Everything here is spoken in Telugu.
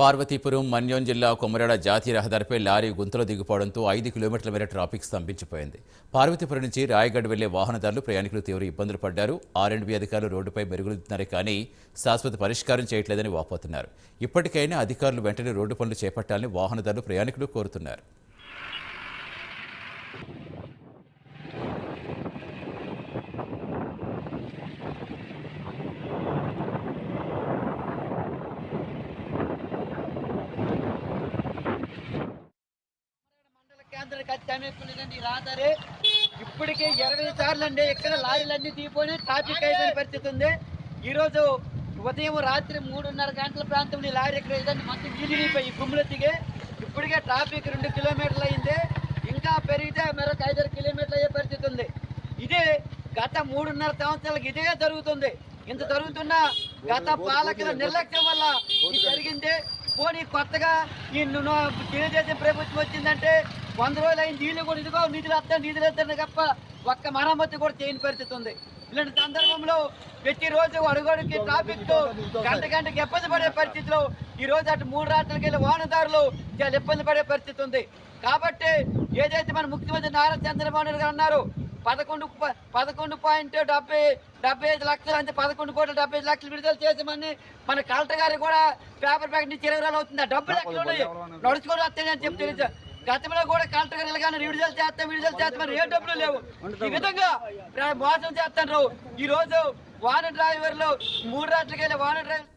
పార్వతీపురం మన్యం జిల్లా కొమరాడ జాతీయ రహదారిపై లారీ గుంతలో దిగిపోవడంతో ఐదు కిలోమీటర్ల మేర ట్రాఫిక్ స్తంభించిపోయింది. పార్వతీపురం నుంచి రాయగఢ్ వెళ్ళే వాహనదారులు ప్రయాణికులు తీవ్ర ఇబ్బందులు పడ్డారు. ఆర్ఎండ్బి అధికారులు రోడ్డుపై మెరుగులుతున్నారే కానీ శాశ్వత పరిష్కారం చేయట్లేదని వాపోతున్నారు. ఇప్పటికైనా అధికారులు వెంటనే రోడ్డు పనులు చేపట్టాలని వాహనదారులు ప్రయాణికులు కోరుతున్నారు. కేంద్రం కత్తి అమ్మేసుకునేదండి ఈ రహదారి ఇప్పటికే ఇరవై సార్లు అండి ఇక్కడ లారీలన్నీ దిగిపోయి ట్రాఫిక్ అయిపోయిన పరిస్థితి ఉంది ఈ రోజు ఉదయం రాత్రి మూడున్నర గంటల ప్రాంతంలో ఈ లారీ ఇక్కడ ఇదండి మొత్తం నీళ్ళు గుమ్ములు దిగి ఇప్పటికే ట్రాఫిక్ రెండు కిలోమీటర్లు అయింది ఇంకా పెరిగితే మరొక ఐదారు కిలోమీటర్లు అయ్యే పరిస్థితి ఉంది ఇదే గత మూడున్నర సంవత్సరాలకు ఇదే జరుగుతుంది ఇంత జరుగుతున్న గత పాలకుల నిర్లక్ష్యం వల్ల ఇది జరిగింది పోనీ కొత్తగా ఈ తెలుగుదేశం ప్రభుత్వం వచ్చిందంటే వంద రోజులు అయిన నీళ్ళు కూడా ఇదిగో నిధులు వస్తాయి నిధులు వస్తాయి తప్ప ఒక్క మరమ్మతు కూడా చేయని పరిస్థితి ఉంది ఇలాంటి సందర్భంలో ప్రతిరోజు అడుగడుకి ట్రాఫిక్తో గంట గంటకి ఇబ్బంది పడే పరిస్థితిలో ఈ రోజు అటు మూడు రాత్రులకి వెళ్ళి వాహనదారులు చాలా ఇబ్బంది పడే పరిస్థితి ఉంది. కాబట్టి ఏదైతే మన ముఖ్యమంత్రి నారా చంద్రబాబు నాయుడు గారు అన్నారు పదకొండు పదకొండు పాయింట్ డెబ్బై డెబ్బై ఐదు లక్షలు అంటే పదకొండు కోట్ల డెబ్బై ఐదు లక్షలు విడుదల చేసామని మన కలెక్టర్ గారు కూడా పేపర్ ప్యాకెట్ నుంచి ఇరవై వేలు అవుతుంది. ఆ డబ్బులు ఉన్నాయి. నడుచుకొని వస్తాయని అని చెప్పి తెలియదు గతంలో కూడా కలెక్టర్ గారు ఇలాగానే విడుదల చేస్తాం విడుదల చేస్తాం ఏ డబ్బులు లేవు. ఈ విధంగా మోసం చేస్తాను ఈ రోజు వాహన డ్రైవర్లు మూడు రాత్రికి వెళ్ళి వాహన డ్రైవర్